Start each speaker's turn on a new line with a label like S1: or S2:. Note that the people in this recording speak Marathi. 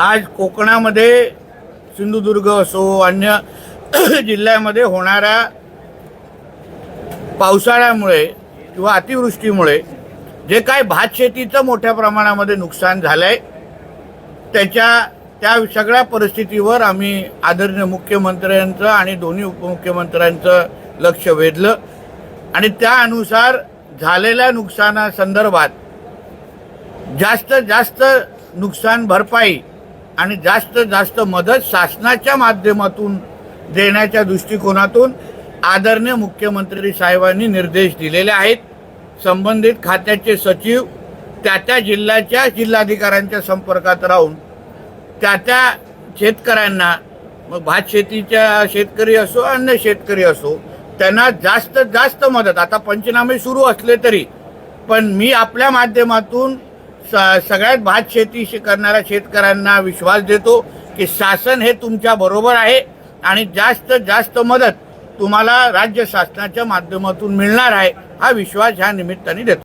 S1: आज कोकणामध्ये सिंधुदुर्ग असो अन्य जिल्ह्यामध्ये होणाऱ्या पावसाळ्यामुळे किंवा अतिवृष्टीमुळे जे काय भात शेतीचं मोठ्या प्रमाणामध्ये नुकसान झालं आहे त्याच्या त्या सगळ्या परिस्थितीवर आम्ही आदरणीय मुख्यमंत्र्यांचं आणि दोन्ही उपमुख्यमंत्र्यांचं लक्ष वेधलं. आणि त्यानुसार झालेल्या नुकसानासंदर्भात जास्त जास्त नुकसान भरपाई आणि जास्त जास्त मदत शासनाच्या माध्यमातून देण्याच्या दृष्टिकोनातून आदरणीय मुख्यमंत्री साहेबांनी निर्देश दिलेले आहेत. संबंधित खात्याचे सचिव त्या त्या जिल्ह्याच्या जिल्हाधिकाऱ्यांच्या संपर्कात राहून त्या त्या शेतकऱ्यांना मग भात शेतीच्या शेतकरी असो अन्य शेतकरी असो त्यांना जास्त जास्त मदत. आता पंचनामे सुरू असले तरी पण मी आपल्या माध्यमातून सगळ्यात भात शेती करणाऱ्या शेतकऱ्यांना विश्वास देतो की शासन हे तुमच्या बरोबर आहे आणि जास्त जास्त मदत तुम्हाला राज्य शासनाच्या माध्यमातून मिळणार आहे हा विश्वास ह्या निमित्ताने देतो.